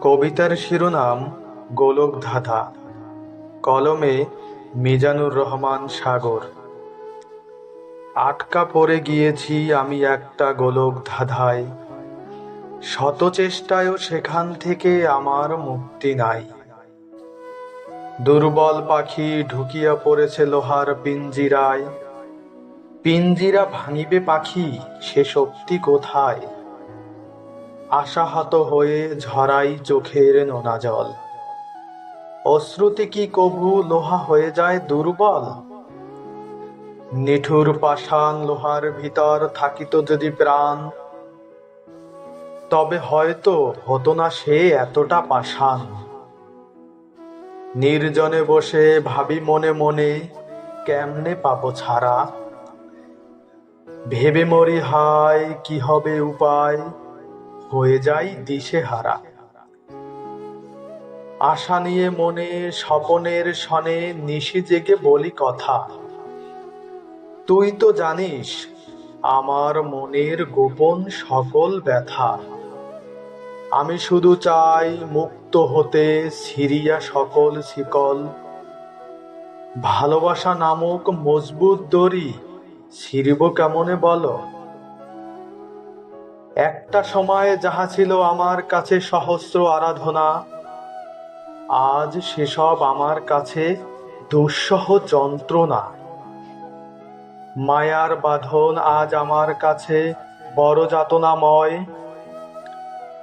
কবিতার শিরোনাম গোলক ধাঁধা কলমে মিজানুর রহমান সাগর। আটকা পড়ে গিয়েছি আমি একটা গোলক ধাঁধায় শত চেষ্টায়ও সেখান থেকে আমার মুক্তি নাই। দুর্বল পাখি ঢুকিয়া পড়েছে লোহার পিঞ্জিরায়। পিঞ্জিরা ভাঙিবে পাখি, সে শক্তি কোথায়? আশাহত হয়ে ঝরাই চোখের নোনা জল। অশ্রুতি কি কভু লোহা হয়ে যায় দুর্বল? নিঠুর পাষাণ লোহার ভিতর থাকিত যদি প্রাণ, তবে হয়তো হতো না সে এতটা পাষাণ। নির্জনে বসে ভাবি মনে মনে, কেমনে পাবো ছাড়া? ভেবে মরি হায়, কি হবে উপায়? হয়ে যাই দিশে হারা আশা নিয়ে মনে, স্বপনের সনে নিশি জেগে বলি কথা। তুই তো জানিস, আমার মনের গোপন সকল ব্যথা। আমি শুধু চাই মুক্ত হতে সিরিয়া সকল শিকল। ভালোবাসা নামক মজবুত দড়ি ছিড়ব কেমনে বলো? একটা সময় যাহা ছিল আমার কাছে সহস্র আরাধনা, আজ সেসব আমার কাছে দুঃসহ যন্ত্রণা। মায়ার বাঁধন আজ আমার কাছে বড় যাতনাময়।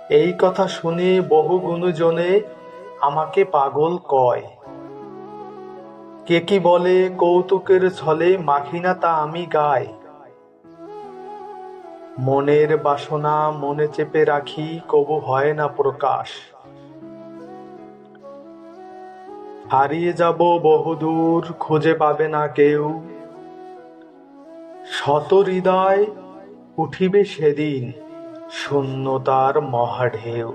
এই কথা শুনে বহু গুণজনে আমাকে পাগল কয়। কে কি বলে কৌতুকের ছলে মাখিনা তা আমি গাই? মনের বাসনা মনে চেপে রাখি, কবু হয় না প্রকাশ। হারিয়ে যাব বহুদূর, খুঁজে পাবে না কেউ। শত হৃদয় উঠিবে সেদিন, শূন্যতার মহাঢেউ।